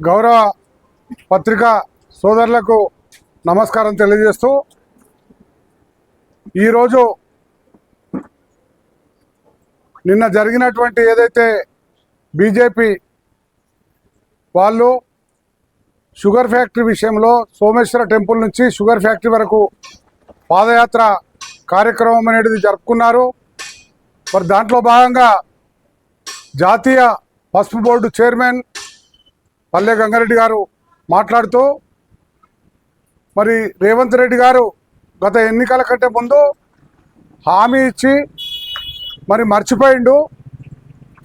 గౌరవ పత్రికా సోదరులకు నమస్కారం తెలియజేస్తూ ఈరోజు నిన్న జరిగినటువంటి ఏదైతే బీజేపీ వాళ్ళు షుగర్ ఫ్యాక్టరీ విషయంలో సోమేశ్వర టెంపుల్ నుంచి షుగర్ ఫ్యాక్టరీ వరకు పాదయాత్ర కార్యక్రమం అనేది జరుపుకున్నారు. మరి దాంట్లో భాగంగా జాతీయ పసుపు బోర్డు చైర్మన్ పల్లె గంగారెడ్డి గారు మాట్లాడుతూ మరి రేవంత్ రెడ్డి గారు గత ఎన్నికల కంటే ముందు హామీ ఇచ్చి మరి మర్చిపోయిండు.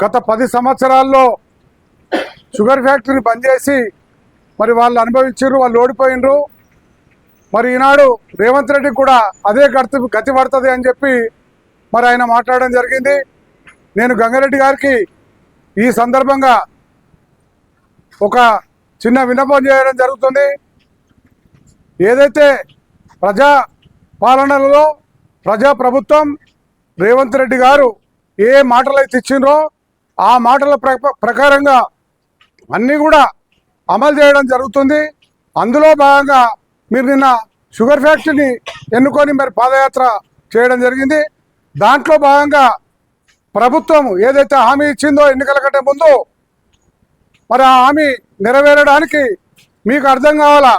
గత పది సంవత్సరాల్లో షుగర్ ఫ్యాక్టరీని బంద్ చేసి మరి వాళ్ళు అనుభవించారు వాళ్ళు ఓడిపోయినరు మరి ఈనాడు రేవంత్ రెడ్డి కూడా అదే గతి గతి పడుతుంది అని చెప్పి మరి ఆయన మాట్లాడడం జరిగింది. నేను గంగారెడ్డి గారికి ఈ సందర్భంగా ఒక చిన్న విన్నపం చేయడం జరుగుతుంది. ఏదైతే ప్రజా పాలనలో ప్రజా ప్రభుత్వం రేవంత్ రెడ్డి గారు ఏ మాటలు అయితే ఇచ్చిండ్రో ఆ మాటల ప్ర- ప్రకారంగా అన్నీ కూడా అమలు చేయడం జరుగుతుంది. అందులో భాగంగా మీరు నిన్న షుగర్ ఫ్యాక్టరీని ఎన్నుకొని మరి పాదయాత్ర చేయడం జరిగింది. దాంట్లో భాగంగా ప్రభుత్వం ఏదైతే హామీ ఇచ్చిందో ఎన్నికల కంటే ముందు మరి ఆ హామీ నెరవేరడానికి మీకు అర్థం కావాలా?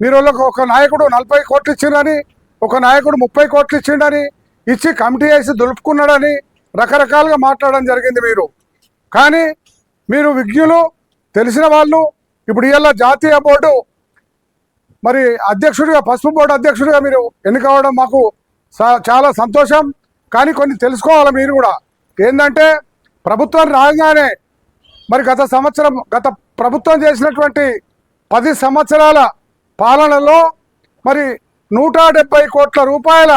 మీరు వాళ్ళకు ఒక నాయకుడు నలభై కోట్లు ఇచ్చిండని ఒక నాయకుడు ముప్పై కోట్లు ఇచ్చిండని ఇచ్చి కమిటీ వేసి దులుపుకున్నాడని రకరకాలుగా మాట్లాడడం జరిగింది మీరు. కానీ మీరు విజ్ఞులు తెలిసిన వాళ్ళు ఇప్పుడు ఇవాళ జాతీయ బోర్డు మరి అధ్యక్షుడిగా పసుపు బోర్డు అధ్యక్షుడిగా మీరు ఎన్నికవడం మాకు చాలా సంతోషం. కానీ కొన్ని తెలుసుకోవాలి మీరు కూడా? ఏంటంటే ప్రభుత్వం రాగానే మరి గత సంవత్సరం గత ప్రభుత్వం చేసినటువంటి పది సంవత్సరాల పాలనలో మరి నూట డెబ్బై కోట్ల రూపాయల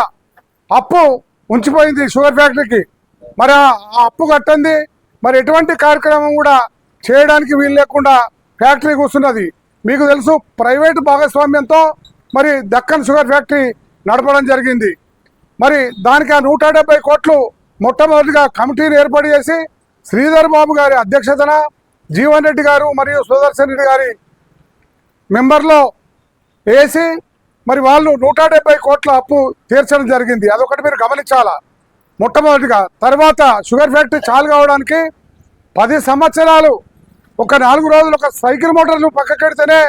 అప్పు ఉంచిపోయింది షుగర్ ఫ్యాక్టరీకి. మరి ఆ అప్పు కట్టండి మరి ఎటువంటి కార్యక్రమం కూడా చేయడానికి వీలు లేకుండా ఫ్యాక్టరీ కూర్చున్నది. మీకు తెలుసు ప్రైవేటు భాగస్వామ్యంతో మరి దక్కన్ షుగర్ ఫ్యాక్టరీ నడపడం జరిగింది. మరి దానికి ఆ నూట కోట్లు మొట్టమొదటిగా కమిటీని ఏర్పాటు చేసి శ్రీధర్ బాబు గారి అధ్యక్షతన జీవన్ రెడ్డి గారు మరియు సుదర్శన్ రెడ్డి గారి మెంబర్లో వేసి మరి వాళ్ళు నూట డెబ్బై కోట్ల అప్పు తీర్చడం జరిగింది. అదొకటి మీరు గమనించాలా? మొట్టమొదటిగా తర్వాత షుగర్ ఫ్యాక్టరీ చాలు కావడానికి పది సంవత్సరాలు ఒక నాలుగు రోజులు ఒక సైకిల్ మోటార్లు పక్కకెడితేనే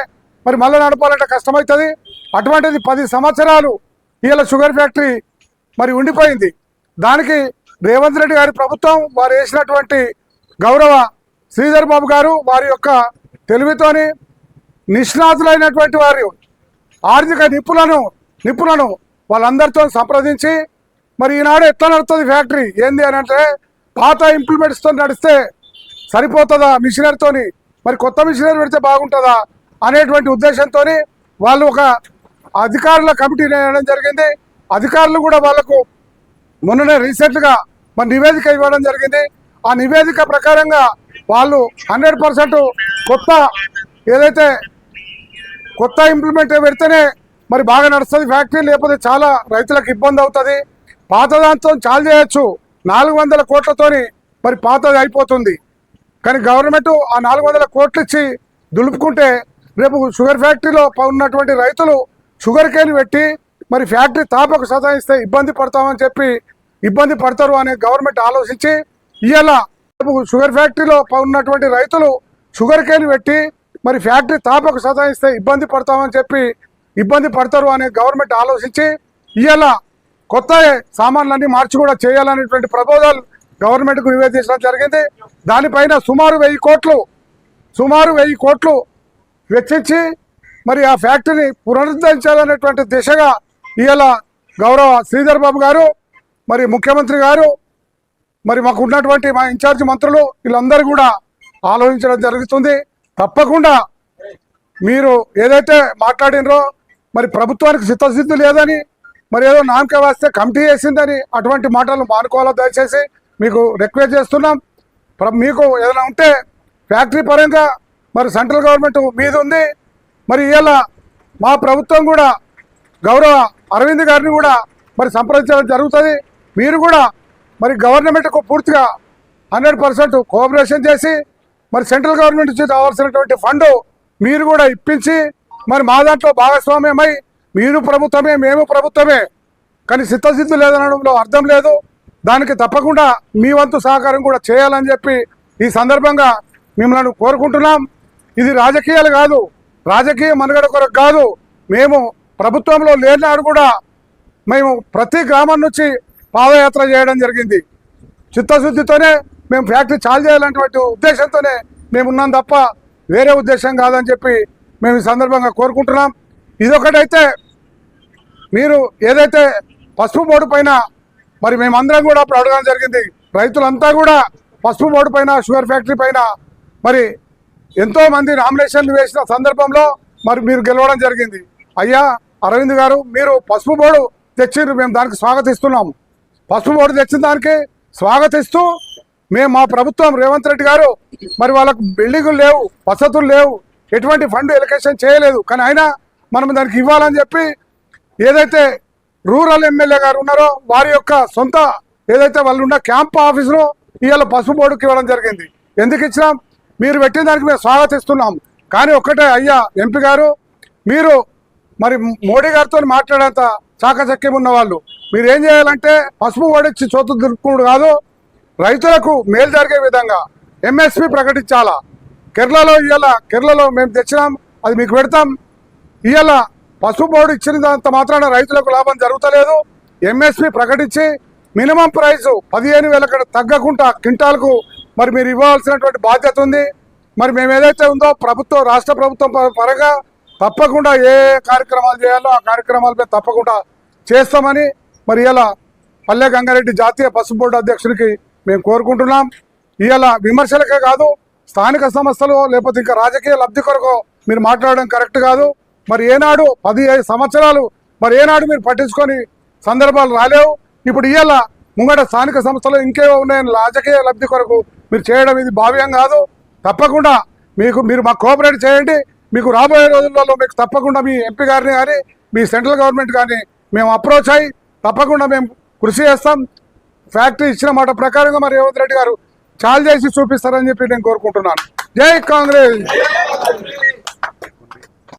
మరి మళ్ళీ నడపాలంటే కష్టమవుతుంది. అటువంటిది పది సంవత్సరాలు ఇవాళ షుగర్ ఫ్యాక్టరీ మరి ఉండిపోయింది. దానికి రేవంత్ రెడ్డి గారి ప్రభుత్వం వారు వేసినటువంటి గౌరవ శ్రీధర్ బాబు గారు వారి యొక్క తెలివితోని నిష్ణాతులైనటువంటి వారు ఆర్థిక నిపుణులను నిపుణులను వాళ్ళందరితో సంప్రదించి మరి ఈనాడు ఎట్లా నడుస్తుంది ఫ్యాక్టరీ? ఏంది అని అంటే పాత ఇంప్లిమెంట్స్తో నడిస్తే సరిపోతుందా? మిషనరీతోని మరి కొత్త మిషనరీ పెడితే బాగుంటుందా? అనేటువంటి ఉద్దేశంతో వాళ్ళు ఒక అధికారుల కమిటీ వేయడం జరిగింది. అధికారులు కూడా వాళ్ళకు మొన్ననే రీసెంట్గా మరి నివేదిక ఇవ్వడం జరిగింది. ఆ నివేదిక ప్రకారంగా వాళ్ళు హండ్రెడ్ పర్సెంట్ కొత్త ఏదైతే కొత్త ఇంప్లిమెంట్ పెడితేనే మరి బాగా నడుస్తుంది ఫ్యాక్టరీ లేకపోతే చాలా రైతులకు ఇబ్బంది అవుతుంది. పాత దాంతో చాలు చేయొచ్చు. నాలుగు వందల కోట్లతోని మరి పాతది అయిపోతుంది. కానీ గవర్నమెంట్ ఆ నాలుగు వందల కోట్లు ఇచ్చి దులుపుకుంటే రేపు షుగర్ ఫ్యాక్టరీలో ఉన్నటువంటి రైతులు షుగర్ కేన్ పెట్టి మరి ఫ్యాక్టరీ తాపకు సతాయిస్తే ఇబ్బంది పడతామని చెప్పి ఇబ్బంది పడతారు అనే గవర్నమెంట్ ఆలోచించి ఇవాళ షుగర్ ఫ్యాక్టరీలో ఉన్నటువంటి రైతులు షుగర్ కేన్ పెట్టి మరి ఫ్యాక్టరీ తాపకు సతాయిస్తే ఇబ్బంది పడతామని చెప్పి ఇబ్బంది పడతారు అనే గవర్నమెంట్ ఆలోచించి ఇవాళ కొత్త సామాన్లన్నీ మార్చి కూడా చేయాలనేటువంటి ప్రపోజల్ గవర్నమెంట్కు నివేదించడం జరిగింది. దానిపైన సుమారు వెయ్యి కోట్లు సుమారు వెయ్యి కోట్లు వెచ్చించి మరి ఆ ఫ్యాక్టరీని పునరుద్ధరించాలనేటువంటి దిశగా ఇవాళ గౌరవ శ్రీధర్ బాబు గారు మరి ముఖ్యమంత్రి గారు మరి మాకు ఉన్నటువంటి మా ఇన్ఛార్జ్ మంత్రులు వీళ్ళందరూ కూడా ఆలోచించడం జరుగుతుంది. తప్పకుండా మీరు ఏదైతే మాట్లాడినరో మరి ప్రభుత్వానికి చిత్తశుద్ధి లేదని మరి ఏదో నామక వేస్తే కమిటీ వేసిందని అటువంటి మాటలు మానుకోవాలో దయచేసి మీకు రిక్వెస్ట్ చేస్తున్నాం. మీకు ఏదైనా ఉంటే ఫ్యాక్టరీ పరంగా మరి సెంట్రల్ గవర్నమెంట్ మీద ఉంది. మరి ఇవాళ మా ప్రభుత్వం కూడా గౌరవ అరవింద్ గారిని కూడా మరి సంప్రదించడం జరుగుతుంది. మీరు కూడా మరి గవర్నమెంట్కు పూర్తిగా హండ్రెడ్ పర్సెంట్ కోఆపరేషన్ చేసి మరి సెంట్రల్ గవర్నమెంట్ నుంచి రావాల్సినటువంటి ఫండ్ మీరు కూడా ఇప్పించి మరి మా దాంట్లో భాగస్వామ్యమై మీరు ప్రభుత్వమే మేము ప్రభుత్వమే కానీ సిద్ధసిద్ధి లేదనడంలో అర్థం లేదు. దానికి తప్పకుండా మీ వంతు సహకారం కూడా చేయాలని చెప్పి ఈ సందర్భంగా మిమ్మల్ని కోరుకుంటున్నాం. ఇది రాజకీయాలు కాదు రాజకీయ మనుగడ కొరకు కాదు. మేము ప్రభుత్వంలో లేనాడు కూడా మేము ప్రతి గ్రామం నుంచి పాదయాత్ర చేయడం జరిగింది. చిత్తశుద్ధితోనే మేము ఫ్యాక్టరీ చాలు చేయాలనేటువంటి ఉద్దేశంతోనే మేము ఉన్నాం తప్ప వేరే ఉద్దేశం కాదని చెప్పి మేము ఈ సందర్భంగా కోరుకుంటున్నాం. ఇదొకటైతే మీరు ఏదైతే పసుపు బోర్డు పైన మరి మేమందరం కూడా అప్పుడు అడగడం జరిగింది. రైతులంతా కూడా పసుపు బోర్డు పైన షుగర్ ఫ్యాక్టరీ పైన మరి ఎంతోమంది నామినేషన్లు వేసిన సందర్భంలో మరి మీరు గెలవడం జరిగింది. అయ్యా అరవింద్ గారు మీరు పసుపు బోర్డు తెచ్చిండ్రు మేము దానికి స్వాగతిస్తున్నాము. పసుపు బోర్డు తెచ్చిన దానికి స్వాగతిస్తూ మేము మా ప్రభుత్వం రేవంత్ రెడ్డి గారు మరి వాళ్ళకు బిల్డింగులు లేవు వసతులు లేవు ఎటువంటి ఫండ్ ఎలకేషన్ చేయలేదు. కానీ అయినా మనం దానికి ఇవ్వాలని చెప్పి ఏదైతే రూరల్ ఎమ్మెల్యే గారు ఉన్నారో వారి యొక్క సొంత ఏదైతే వాళ్ళు ఉన్న క్యాంప్ ఆఫీసులో ఇవాళ పసుపు బోర్డుకి ఇవ్వడం జరిగింది. ఎందుకు ఇచ్చినాం? మీరు పెట్టిన దానికి మేము స్వాగతిస్తున్నాం కానీ ఒక్కటే అయ్యా ఎంపీ గారు మీరు మరి మోడీ గారితో మాట్లాడేంత చాకచక్యం ఉన్న వాళ్ళు మీరు ఏం చేయాలంటే పసుపు ఓడిచ్చి చోటు దుర్పుడు కాదు రైతులకు మేలు జరిగే విధంగా ఎంఎస్పి ప్రకటించాలా. కేరళలో ఇవాళ కేరళలో మేము తెచ్చినాం అది మీకు పెడతాం. ఇవాళ పసుపు బోర్డు ఇచ్చినంత మాత్రాన రైతులకు లాభం జరుగుతలేదు. ఎంఎస్పి ప్రకటించి మినిమం ప్రైస్ పదిహేను వేల తగ్గకుండా క్వింటాల్కు మరి మీరు ఇవ్వాల్సినటువంటి బాధ్యత ఉంది. మరి మేము ఏదైతే ఉందో ప్రభుత్వం రాష్ట్ర ప్రభుత్వం పరంగా తప్పకుండా ఏ కార్యక్రమాలు చేయాలో ఆ కార్యక్రమాలపై తప్పకుండా చేస్తామని మరి ఇలా పల్లె గంగారెడ్డి జాతీయ పసుపు బోర్డు అధ్యక్షుడికి మేము కోరుకుంటున్నాం. ఇవాళ విమర్శలకే కాదు స్థానిక సంస్థలు లేకపోతే ఇంకా రాజకీయ లబ్ధి కొరకు మీరు మాట్లాడడం కరెక్ట్ కాదు. మరి ఏనాడు పది సంవత్సరాలు మరి ఏనాడు మీరు పట్టించుకొని సందర్భాలు రాలేవు. ఇప్పుడు ఇవాళ ముంగట స్థానిక సంస్థలు ఇంకేవో ఉన్నాయని రాజకీయ లబ్ధి కొరకు మీరు చేయడం ఇది భావ్యం కాదు. తప్పకుండా మీకు మీరు మాకు కోఆపరేట్ చేయండి. మీకు రాబోయే రోజులలో మీకు తప్పకుండా మీ ఎంపీ గారిని కానీ మీ సెంట్రల్ గవర్నమెంట్ కానీ మేము అప్రోచ్ అయ్యి తప్పకుండా మేము కృషి చేస్తాం. ఫ్యాక్టరీ ఇచ్చిన మాట ప్రకారంగా మరి రేవంత్ రెడ్డి గారు చాలు చేసి చూపిస్తారని చెప్పి నేను కోరుకుంటున్నాను. జై కాంగ్రెస్!